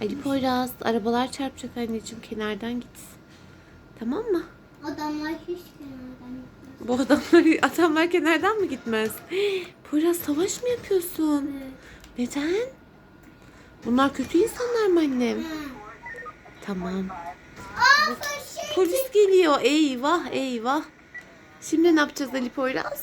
Ali Poyraz arabalar çarpacak anneciğim kenardan git. Tamam mı? Adamlar hiç kenardan gitmez. Bu adamlar, adamlar kenardan mı gitmez? Poyraz savaş mı yapıyorsun? Evet. Neden? Bunlar kötü insanlar mı annem? Tamam. Aa. Polis geliyor. Eyvah eyvah. Şimdi ne yapacağız Ali Poyraz?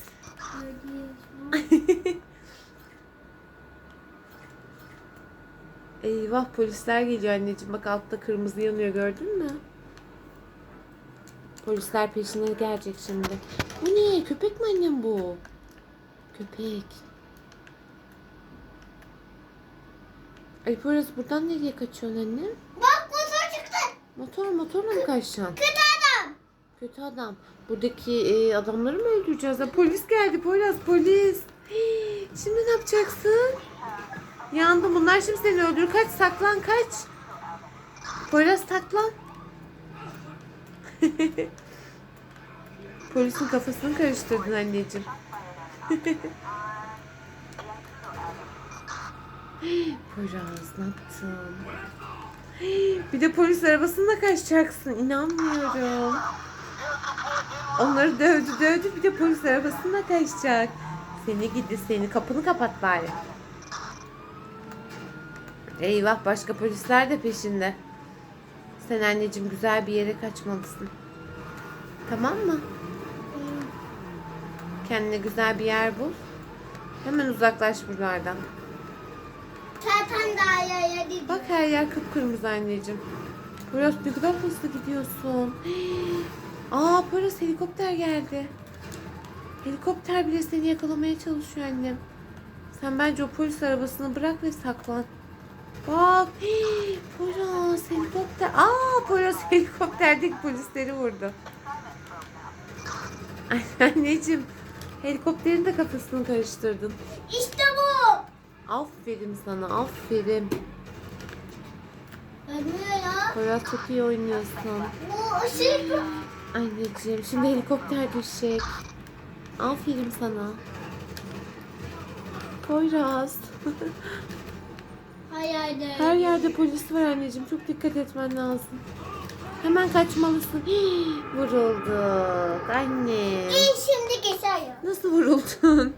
Eyvah polisler geliyor anneciğim. Bak altta kırmızı yanıyor gördün mü? Polisler peşine gelecek şimdi. Bu ne? Köpek mi annem bu? Köpek. Ali Poyraz buradan nereye kaçıyorsun annem? Bak motor çıktı. Motor motorla mı kaçacaksın? Kötü adam. Kötü adam. Buradaki e, adamları mı öldüreceğiz? Ha, polis geldi Poyraz polis. Hii, Şimdi ne yapacaksın? Yandım bunlar şimdi seni öldürür. Kaç saklan kaç. Poyraz saklan. Polisin kafasını karıştırdın anneciğim. Poyraz ne yaptın? Bir de polis arabasında kaçacaksın. İnanmıyorum. Onları dövdü dövdü bir de polis arabasında kaçacak. Seni gidi seni kapını kapat bari. Eyvah başka polisler de peşinde. Sen anneciğim güzel bir yere kaçmalısın. Tamam mı? Kendine güzel bir yer bul. Hemen uzaklaş buralardan. Zaten daha yaya gidiyor. Bak her yer kıpkırmızı anneciğim. Poyraz ne kadar hızlı gidiyorsun. Aa Poyraz helikopter geldi. Helikopter bile seni yakalamaya çalışıyor annem. Sen bence o polis arabasını bırak ve saklan. Bak Poyraz helikopter. Aa Poyraz helikopterdeki polisleri vurdu. Anneciğim helikopterin de kafasını karıştırdın. İşte bu. Aferin sana aferin. Ölmüyor ya. Poyraz çok iyi oynuyorsun. Bu ışık. Anneciğim şimdi helikopter düşecek. Aferin sana. Poyraz. Hayalde. Her yerde polis var anneciğim. Çok dikkat etmen lazım. Hemen kaçmalısın. Hii, Vurulduk anne. İyi şimdi geçer ya. Nasıl vuruldun?